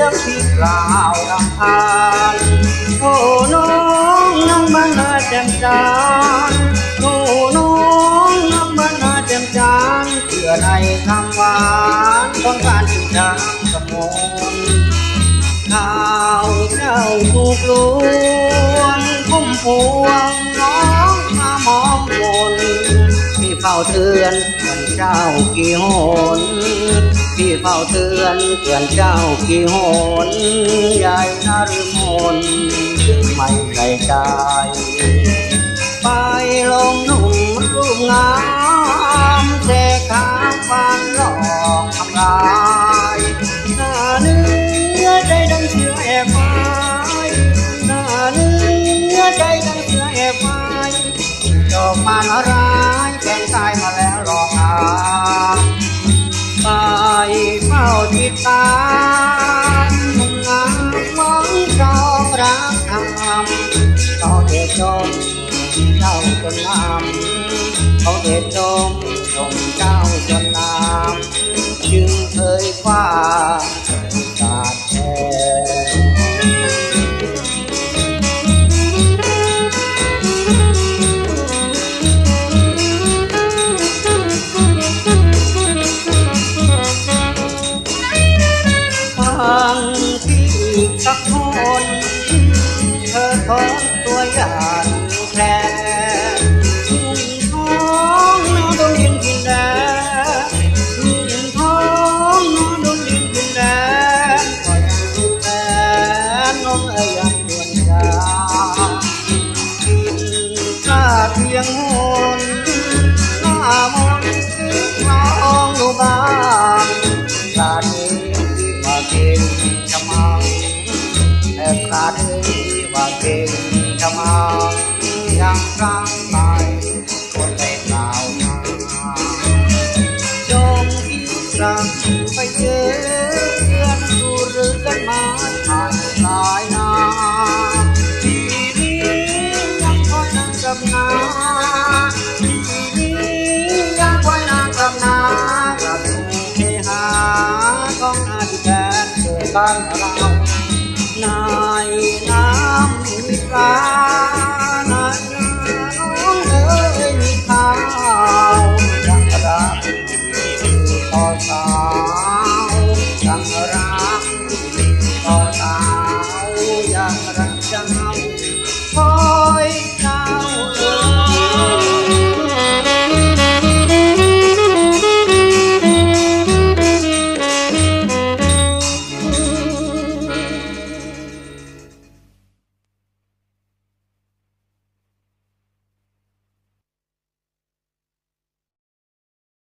ยงที่กล่าวรำคานโอ้น้องน้องมันน่าแจ่มจานโอ้น้องน้องมันน่าแจ่มจานเพื่อในคำหวานต้องการจริงจังสมองข้าวเจ้าถูกลวงพุ่มพวงน้องมามองมนมีเฝ้าเตือนมันเจ้ากี่หน พี่เฝ้าเตือนเตือนเจ้ากี่หนใหญ่นารมนไม่ใส่ใจ ไปลงหนุ่มรูปงามเสกขาฟันหลอกทำลายหน้าเนื้อใจดังเสือแอบไม้หน้าเนื้อใจดังเสือแอบไม้จอกมานร้ายแกงกายมาแล้ว ตามุงงามหวังจองรักทำเขาเด็กจนเจ้าจนงามเขาเด็ดดมชมเจ้าจนงามจึงเคยคว้า เพียงหนหน้ามนต์น้องดูบ้างชาตินี้ที่าเก่งชะมังแต่ขาดที่ว่าเก่งชะมังยังร่างไปคนได้กล่าวมาจงคิดรักไปเจอ บ้านเรานายน้ำมีปลานาน้องเอ๋ยมีข้าวยังรักต่อพ่อสาวยังรัก